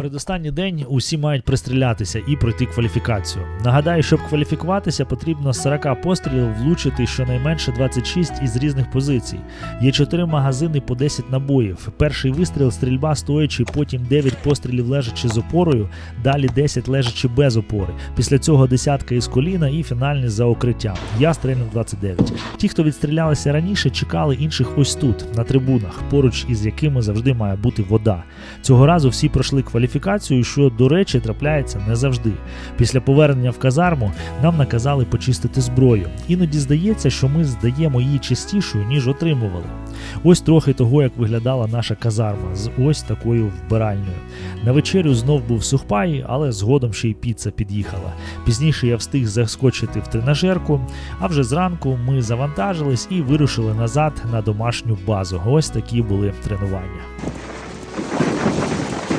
Передостанній день усі мають пристрілятися і пройти кваліфікацію. Нагадаю, щоб кваліфікуватися, потрібно з 40 пострілів влучити щонайменше 26 із різних позицій. Є 4 магазини по 10 набоїв. Перший вистріл стрільба стоячи, потім 9 пострілів лежачи з опорою, далі 10 лежачи без опори. Після цього десятка із коліна і фінальний за укриттям. Я стрельнув 29. Ті, хто відстрілялися раніше, чекали інших ось тут, на трибунах, поруч із якими завжди має бути вода. Цього разу всі пройшли кваліфікацію, що, до речі, трапляється не завжди. Після повернення в казарму нам наказали почистити зброю. Іноді здається, що ми здаємо її чистішою, ніж отримували. Ось трохи того, як виглядала наша казарма з ось такою вбиральною. На вечерю знов був сухпай, але згодом ще й піца під'їхала. Пізніше я встиг заскочити в тренажерку, а вже зранку ми завантажились і вирушили назад на домашню базу. Ось такі були тренування.